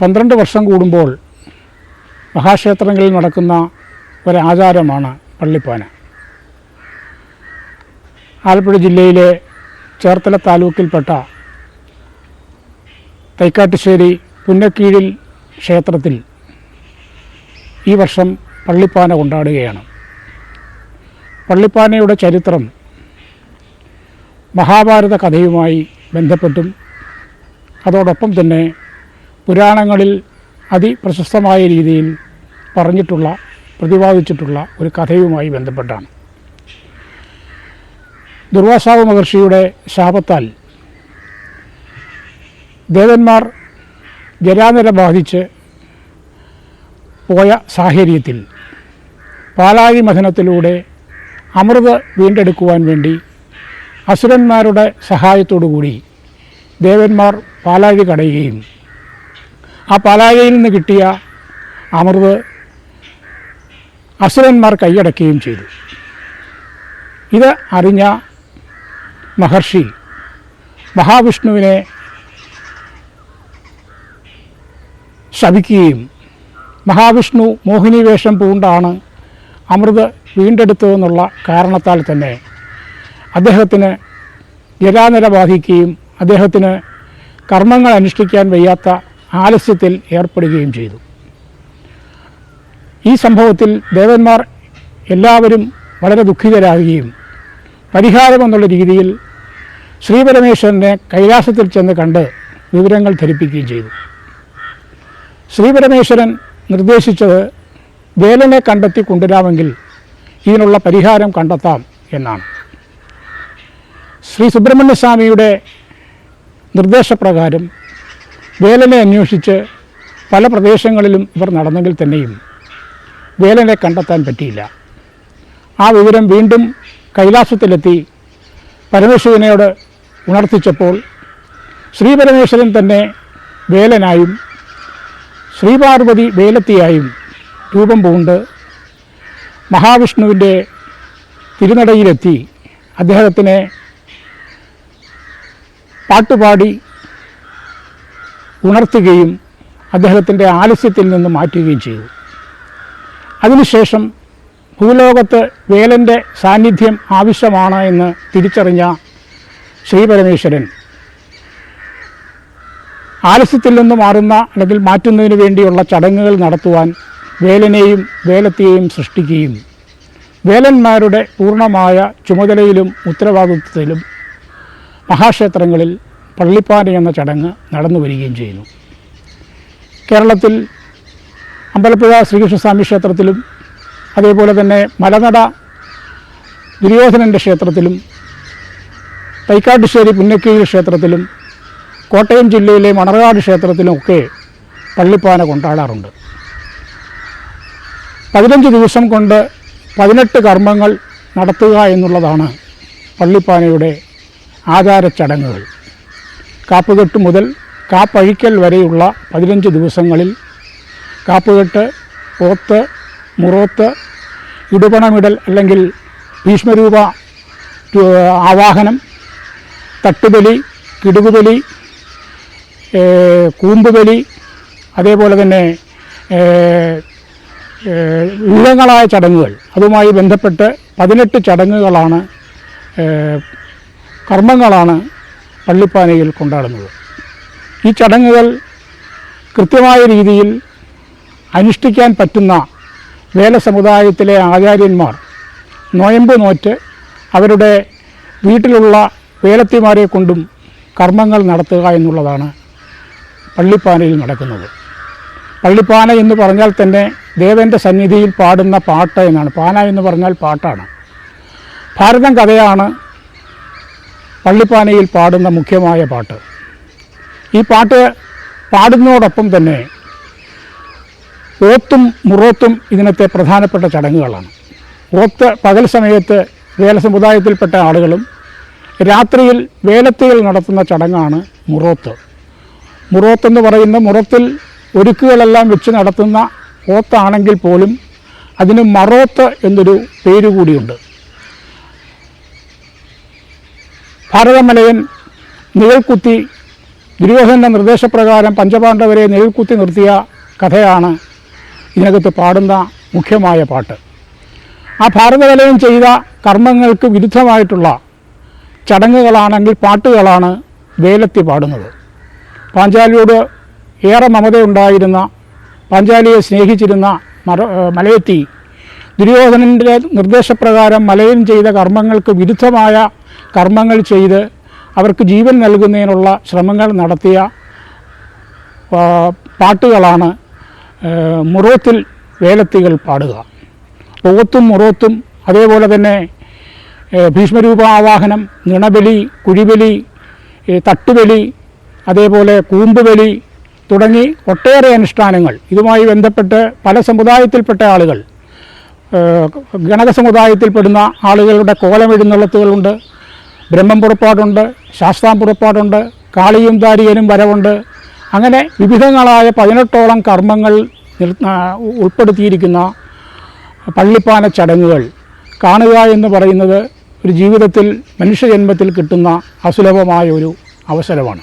പന്ത്രണ്ട് വർഷം കൂടുമ്പോൾ മഹാക്ഷേത്രങ്ങളിൽ നടക്കുന്ന ഒരാചാരമാണ് പള്ളിപ്പാന. ആലപ്പുഴ ജില്ലയിലെ ചേർത്തല താലൂക്കിൽപ്പെട്ട തൈക്കാട്ടുശ്ശേരി പുന്നക്കീഴിൽ ക്ഷേത്രത്തിൽ ഈ വർഷം പള്ളിപ്പാന കൊണ്ടാടുകയാണ്. പള്ളിപ്പാനയുടെ ചരിത്രം മഹാഭാരത കഥയുമായി ബന്ധപ്പെട്ടും അതോടൊപ്പം തന്നെ പുരാണങ്ങളിൽ അതിപ്രശസ്തമായ രീതിയിൽ പറഞ്ഞിട്ടുള്ള പ്രതിപാദിച്ചിട്ടുള്ള ഒരു കഥയുമായി ബന്ധപ്പെട്ടാണ്. ദുർവാസാവ് മഹർഷിയുടെ ശാപത്താൽ ദേവന്മാർ ജരാനര ബാധിച്ച് പോയ സാഹചര്യത്തിൽ പാലാഴി മഥനത്തിലൂടെ അമൃത് വീണ്ടെടുക്കുവാൻ വേണ്ടി അസുരന്മാരുടെ സഹായത്തോടുകൂടി ദേവന്മാർ പാലാഴി കടയുകയും ആ പലാകയിൽ നിന്ന് കിട്ടിയ അമൃത് അസുരന്മാർ കൈയടക്കുകയും ചെയ്തു. ഇത് അറിഞ്ഞ മഹർഷി മഹാവിഷ്ണുവിനെ ശപിക്കുകയും മഹാവിഷ്ണു മോഹിനി വേഷം പൂണ്ടാണ് അമൃത് വീണ്ടെടുത്തതെന്നുള്ള കാരണത്താൽ തന്നെ അദ്ദേഹത്തിന് ജലാനില ബാധിക്കുകയും അദ്ദേഹത്തിന് കർമ്മങ്ങൾ അനുഷ്ഠിക്കാൻ വയ്യാത്ത ആലസ്യത്തിൽ ഏർപ്പെടുകയും ചെയ്തു. ഈ സംഭവത്തിൽ ദേവന്മാർ എല്ലാവരും വളരെ ദുഃഖിതരാകുകയും പരിഹാരമെന്നുള്ള രീതിയിൽ ശ്രീപരമേശ്വരനെ കൈലാസത്തിൽ ചെന്ന് കണ്ട് വിവരങ്ങൾ ധരിപ്പിക്കുകയും ചെയ്തു. ശ്രീപരമേശ്വരൻ നിർദ്ദേശിച്ചത് വേലനെ കണ്ടെത്തി കൊണ്ടുവരാമെങ്കിൽ ഇതിനുള്ള പരിഹാരം കണ്ടെത്താം എന്നാണ്. ശ്രീ സുബ്രഹ്മണ്യസ്വാമിയുടെ നിർദ്ദേശപ്രകാരം വേലനെ അന്വേഷിച്ച് പല പ്രദേശങ്ങളിലും ഇവർ നടന്നെങ്കിൽ തന്നെയും വേലനെ കണ്ടെത്താൻ പറ്റിയില്ല. ആ വിവരം വീണ്ടും കൈലാസത്തിലെത്തി പരമേശ്വരനോട് ഉണർത്തിച്ചപ്പോൾ ശ്രീപരമേശ്വരൻ തന്നെ വേലനായും ശ്രീപാർവതി വേലത്തിയായും രൂപം പൂണ്ട് മഹാവിഷ്ണുവിന്റെ തിരുനടയിലെത്തി അദ്ദേഹത്തിനെ പാട്ടുപാടി ഉണർത്തുകയും അദ്ദേഹത്തിന്റെ ആലസ്യത്തിൽ നിന്ന് മാറ്റുകയും ചെയ്തു. അതിനുശേഷം ഭൂലോകത്ത് വേലന്റെ സാന്നിധ്യം ആവശ്യമാണ് എന്ന് തിരിച്ചറിഞ്ഞ ശ്രീപരമേശ്വരൻ ആലസ്യത്തിൽ നിന്ന് മാറുന്ന അല്ലെങ്കിൽ മാറ്റുന്നതിന് വേണ്ടിയുള്ള ചടങ്ങുകൾ നടത്തുവാൻ വേലനെയും വേലത്തെയും സൃഷ്ടിക്കുകയും വേലന്മാരുടെ പൂർണമായ ചുമതലയിലും ഉത്തരവാദിത്വത്തിലും മഹാക്ഷേത്രങ്ങളിൽ പള്ളിപ്പാന എന്ന ചടങ്ങ് നടന്നു വരികയും ചെയ്യുന്നു. കേരളത്തിൽ അമ്പലപ്പുഴ ശ്രീകൃഷ്ണസ്വാമി ക്ഷേത്രത്തിലും അതേപോലെ തന്നെ മലനട ദുര്യോധനന്റെ ക്ഷേത്രത്തിലും തൈക്കാട്ടുശ്ശേരി പുന്നക്കീഴ് ക്ഷേത്രത്തിലും കോട്ടയം ജില്ലയിലെ മണർകാട് ക്ഷേത്രത്തിലുമൊക്കെ പള്ളിപ്പാന കൊണ്ടാടാറുണ്ട്. പതിനഞ്ച് ദിവസം കൊണ്ട് പതിനെട്ട് കർമ്മങ്ങൾ നടത്തുക എന്നുള്ളതാണ് പള്ളിപ്പാനയുടെ ആചാരച്ചടങ്ങുകൾ. കാപ്പുകെട്ട് മുതൽ കാപ്പഴിക്കൽ വരെയുള്ള പതിനഞ്ച് ദിവസങ്ങളിൽ കാപ്പുകെട്ട് പോത്ത് മുറോത്ത് ഇടുപണമിടൽ അല്ലെങ്കിൽ ഭീഷ്മരൂപ ആവാഹനം തട്ടുബലി കിടുകുബലി കൂമ്പുബലി അതേപോലെ തന്നെ വിവിധങ്ങളായ ചടങ്ങുകൾ. അതുമായി ബന്ധപ്പെട്ട് പതിനെട്ട് ചടങ്ങുകളാണ് കർമ്മങ്ങളാണ് പള്ളിപ്പാനയിൽ കൊണ്ടാടുന്നത്. ഈ ചടങ്ങുകൾ കൃത്യമായ രീതിയിൽ അനുഷ്ഠിക്കാൻ പറ്റുന്ന വേല സമുദായത്തിലെ ആചാര്യന്മാർ നോയമ്പ് നോറ്റ് അവരുടെ വീട്ടിലുള്ള വേലത്തിമാരെ കൊണ്ടും കർമ്മങ്ങൾ നടത്തുക എന്നുള്ളതാണ് പള്ളിപ്പാനയിൽ നടക്കുന്നത്. പള്ളിപ്പാന എന്ന് പറഞ്ഞാൽ തന്നെ ദേവന്റെ സന്നിധിയിൽ പാടുന്ന പാട്ട് എന്നാണ്. പാന എന്ന് പറഞ്ഞാൽ പാട്ടാണ്. ഭാരതം കഥയാണ് പള്ളിപ്പാനയിൽ പാടുന്ന മുഖ്യമായ പാട്ട്. ഈ പാട്ട് പാടുന്നതോടൊപ്പം തന്നെ ഓത്തും മുറോത്തും ഇതിനത്തെ പ്രധാനപ്പെട്ട ചടങ്ങുകളാണ്. ഓത്ത് പകൽ സമയത്ത് വേല സമുദായത്തിൽപ്പെട്ട ആളുകളും രാത്രിയിൽ വേലത്തുകൾ നടത്തുന്ന ചടങ്ങാണ് മുറോത്ത്. മുറോത്തെന്ന് പറയുന്ന മുറത്തിൽ ഒരുക്കുകളെല്ലാം വെച്ച് നടത്തുന്ന ഓത്താണെങ്കിൽ പോലും അതിന് മറോത്ത് എന്നൊരു പേര് കൂടിയുണ്ട് ഭാരതമലയൻ നിഴൽക്കുത്തി ദുര്യോധന്റെ നിർദ്ദേശപ്രകാരം പഞ്ചപാണ്ഡവരെ നിഴൽക്കുത്തി നിർത്തിയ കഥയാണ് ഇതിനകത്ത് പാടുന്ന മുഖ്യമായ പാട്ട്. ആ ഭാരതമലയൻ ചെയ്ത കർമ്മങ്ങൾക്ക് വിരുദ്ധമായിട്ടുള്ള ചടങ്ങുകളാണെങ്കിൽ പാട്ടുകളാണ് വേലത്തി പാടുന്നത്. പാഞ്ചാലിയോട് ഏറെ മമതയുണ്ടായിരുന്ന പാഞ്ചാലിയെ സ്നേഹിച്ചിരുന്ന മറ മലയത്തി ദുര്യോധനന്റെ നിർദ്ദേശപ്രകാരം മലയൻ ചെയ്ത കർമ്മങ്ങൾക്ക് വിരുദ്ധമായ കർമ്മങ്ങൾ ചെയ്ത് അവർക്ക് ജീവൻ നൽകുന്നതിനുള്ള ശ്രമങ്ങൾ നടത്തിയ പാട്ടുകളാണ് മുറോത്തിൽ വേലത്തികൾ പാടുക. ഓത്തും മുറോത്തും അതേപോലെ തന്നെ ഭീഷ്മരൂപ ആവാഹനം നിണബലി കുഴിബലി തട്ടുബലി അതേപോലെ കൂമ്പുബലി തുടങ്ങി ഒട്ടേറെ അനുഷ്ഠാനങ്ങൾ. ഇതുമായി ബന്ധപ്പെട്ട് പല സമുദായത്തിൽപ്പെട്ട ആളുകൾ ഗണക സമുദായത്തിൽപ്പെടുന്ന ആളുകളുടെ കോലമെഴുന്നള്ളത്തുകളുണ്ട് ബ്രഹ്മം പുറപ്പാടുണ്ട് ശാസ്താം പുറപ്പാടുണ്ട് കാളിയും ദാരികനും വരവുണ്ട്. അങ്ങനെ വിവിധങ്ങളായ പതിനെട്ടോളം കർമ്മങ്ങൾ ഉൾപ്പെടുത്തിയിരിക്കുന്ന പള്ളിപ്പാന ചടങ്ങുകൾ. കാണുക എന്ന് പറയുന്നത് ഒരു ജീവിതത്തിൽ മനുഷ്യജന്മത്തിൽ കിട്ടുന്ന അസുലഭമായ ഒരു അവസരമാണ്.